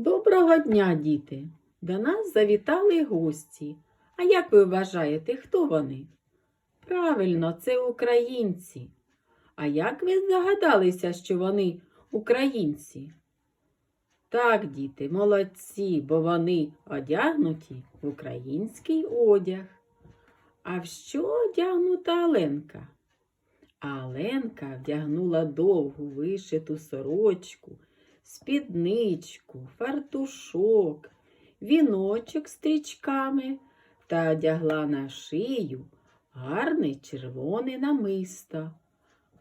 Доброго дня, діти! До нас завітали гості. А як ви вважаєте, хто вони? Правильно, це українці. А як ви здогадалися, що вони українці? Так, діти, молодці, бо вони одягнуті в український одяг. А в що одягнута Оленка? А Оленка вдягнула довгу вишиту сорочку, спідничку, фартушок, віночок з стрічками та одягла на шию гарне червоне намисто.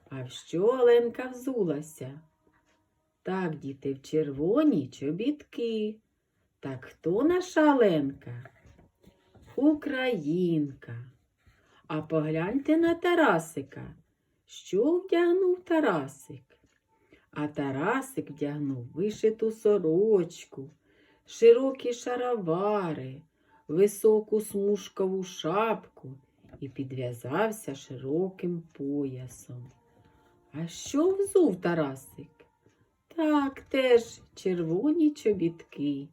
А в що Оленка взулася? Так, діти, в червоні чобітки. Так хто наша Оленка? Українка. А погляньте на Тарасика. Що вдягнув Тарасик? А Тарасик вдягнув вишиту сорочку, широкі шаровари, високу смужкову шапку і підв'язався широким поясом. А що взув Тарасик? Так, теж червоні чобітки.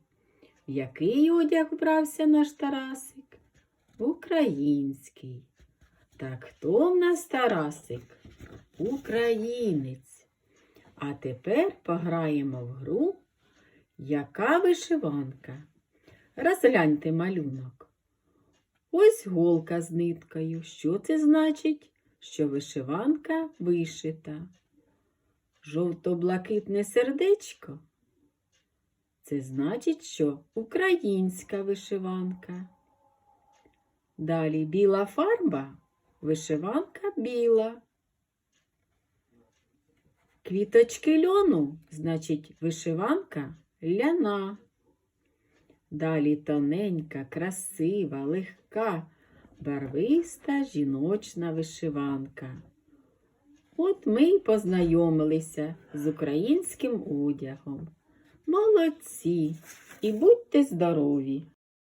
Який одяг вбрався наш Тарасик? Український. Так хто в нас Тарасик? Українець. А тепер пограємо в гру, яка вишиванка. Розгляньте малюнок. Ось голка з ниткою. Що це значить? Що вишиванка вишита. Жовто-блакитне сердечко. Це значить, що українська вишиванка. Далі біла фарба, вишиванка біла. Квіточки льону, значить, вишиванка ляна. Далі тоненька, красива, легка, барвиста жіночна вишиванка. От ми й познайомилися з українським одягом. Молодці і будьте здорові!